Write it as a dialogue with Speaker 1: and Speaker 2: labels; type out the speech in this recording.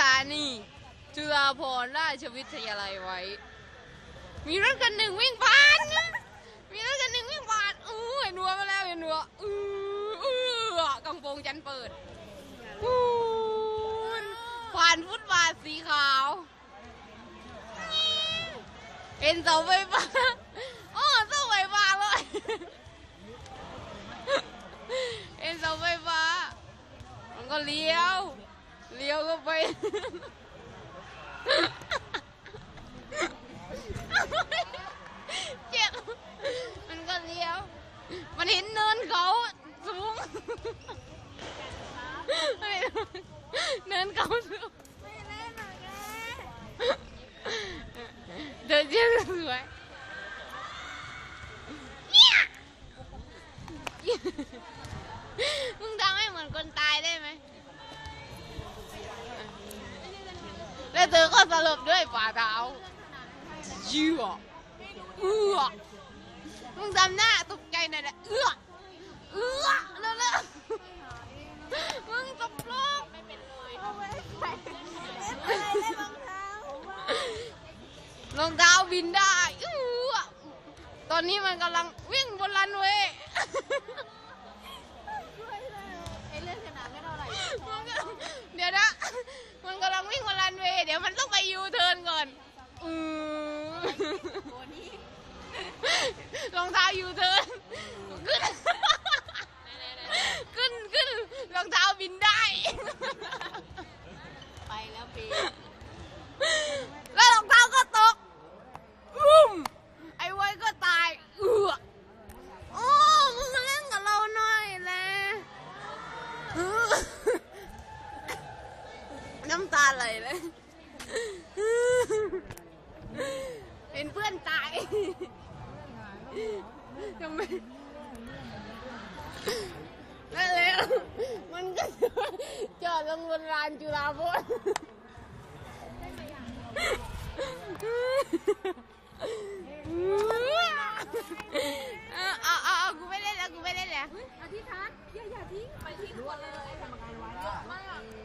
Speaker 1: ถานีจุฬาภรณราชวิทยาลัยไว้ มีรถคันหนึ่งวิ่งผ่าน มีรถคันหนึ่งวิ่งผ่านอู้เห็นหัวมาแล้วเห็นหัวอู้อู้กำโปรงจันเปิดอู้ผ่านฟุตบาทสีขาวเห็นเสาไฟฟ้าอ๋อเสาไฟฟ้าเลยเห็นเสาไฟฟ้ามันก็เลี้ยว เลี้ยวก็ไป เจ็บมันก็เลี้ยว มันเห็นเนินเขาสูงเนินเขาสูง
Speaker 2: ไม่เล่นหรอกแก
Speaker 1: เดินเชื่อสวยเนี่ยมึงทำให้เหมือนคนตายได้ไหม เธอก็สลบด้วยฝ่าเท้าเยื่อ
Speaker 2: เอื้
Speaker 1: อมึงทำหน้าตกใจหน่อยนะเอื้อเอื้อแล้วแล้วมึงตบโลก
Speaker 2: ไม่เป็นเลยรองเท้า
Speaker 1: รองเท้าบินได้อื้อตอนนี้มันกำลังวิ่งบนรันเวย์
Speaker 2: ช่วยเลยไอ้เรื่องขนาดไม่เท่าไหร่ มันก็
Speaker 1: เดี๋ยวนะ มันกำลังวิ่งบนรันเวย์เดี๋ยวมันต้องไปยูเทิร์นก่อนอือ
Speaker 2: โบนี่
Speaker 1: รองเท้ายูเทิร์นขึ้น ขึ้นขึ้นรองเท้าบินได้
Speaker 2: ไปแล้วปี
Speaker 1: แล้วรองเท้าก็ตกบุ้มไอ้ไว้ก็ตายเอือโอ้มึงมาเล่นกับเราหน่อยแหละอื้อน้ำตาไหลเลย เป็นเพื่อนตายทำไมนั่เแล้วมันก็จอดลงบนลานจุฬาภรณ์อ๋อกูไม่เล่นแล้วกูไม่เล่นแล้วอ
Speaker 2: ย่าอย่าทิ้งไปทิ้งคนเลยทำงานไว้เยอะ